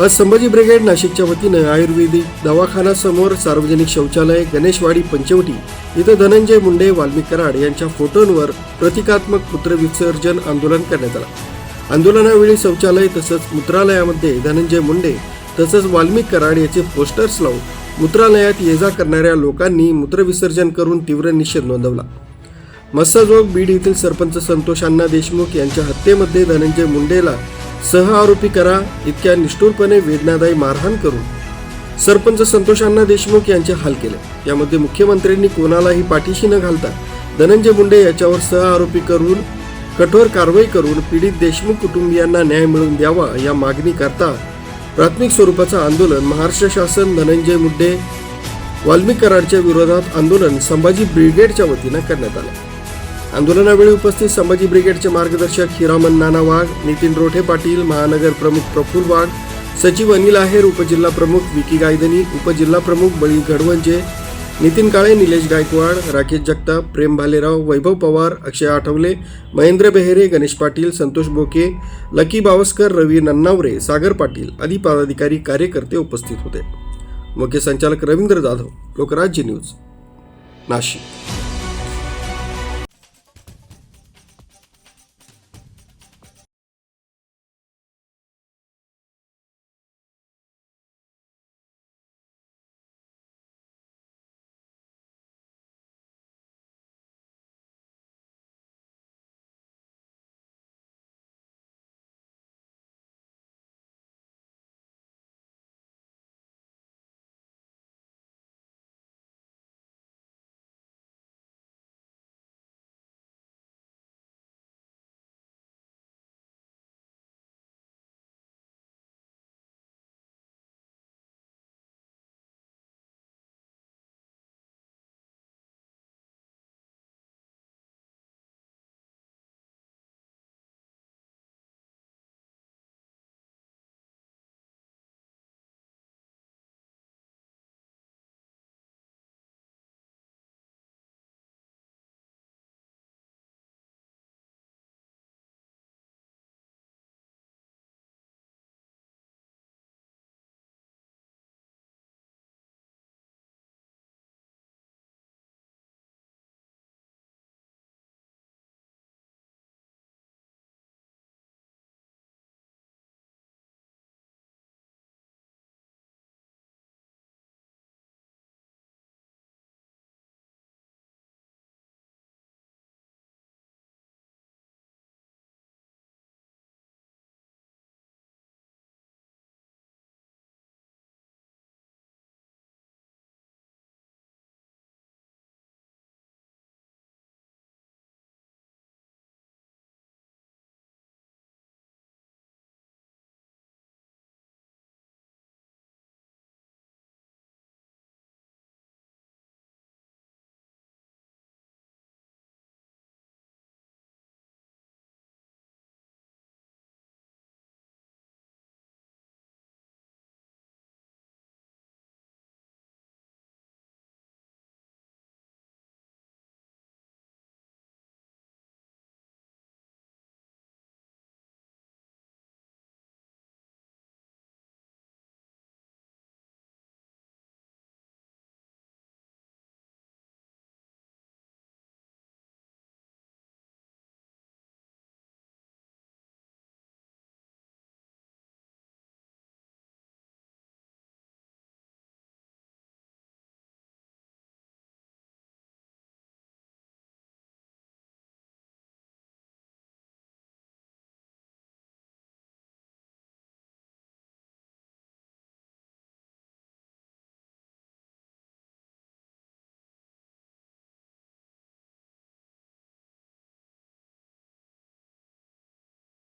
आज संभाजी ब्रिगेड नाशिकच्या वतीनं आयुर्वेदिक दवाखानासमोर सार्वजनिक शौचालय गणेशवाडी पंचवटी इथं धनंजय मुंडे वाल्मिक कराड यांच्या फोटोंवर प्रतिकात्मक मूत्रविसर्जन आंदोलन करण्यात आलं. आंदोलनावेळी शौचालय तसंच मूत्रालयामध्ये धनंजय मुंडे तसंच वाल्मिक कराड याचे पोस्टर्स लावून मूत्रालयात ये जा करणाऱ्या लोकांनी मूत्रविसर्जन करून तीव्र निषेध नोंदवला. मस्साजोग बीड येथील सरपंच संतोष अण्णा देशमुख यांच्या हत्येमध्ये धनंजय मुंडेला सह आरोपी करा इतक्या निष्ठुरपणे वेदनादायी मारहाण करून. सरपंच संतोष अण्णा देशमुख यांचे हाल केले. यामध्ये मुख्यमंत्र्यांनी कोणालाही पाठीशी न घालता धनंजय मुंडे याच्यावर सह आरोपी करून कठोर कारवाई करून पीडित देशमुख कुटुंबियांना न्याय मिळवून द्यावा या मागणी करता प्राथमिक स्वरूपाचं आंदोलन महाराष्ट्र शासन धनंजय मुंडे वाल्मिक कराडच्या विरोधात आंदोलन संभाजी ब्रिगेडच्या वतीनं करण्यात आलं. आंदोलनावेळी उपस्थित संभाजी ब्रिगेडचे मार्गदर्शक हिरामन नाना वाघ नितीन रोठे पाटील महानगर प्रमुख प्रफुल्ल वाघ सचिव अनिल आहेर उपजिल्हा प्रमुख विकी गायदनी उपजिल्हा प्रमुख बळी घडवंजे नितीन काळे निलेश गायकवाड राकेश जगताप प्रेम भालेराव वैभव पवार अक्षय आठवले महेंद्र बेहेरे गणेश पाटील संतोष बोके लकी बावस्कर रवी नन्नावरे सागर पाटील आदी पदाधिकारी कार्यकर्ते उपस्थित होते. मुख्य संचालक रवींद्र जाधव लोकराज्य न्यूज नाशिक.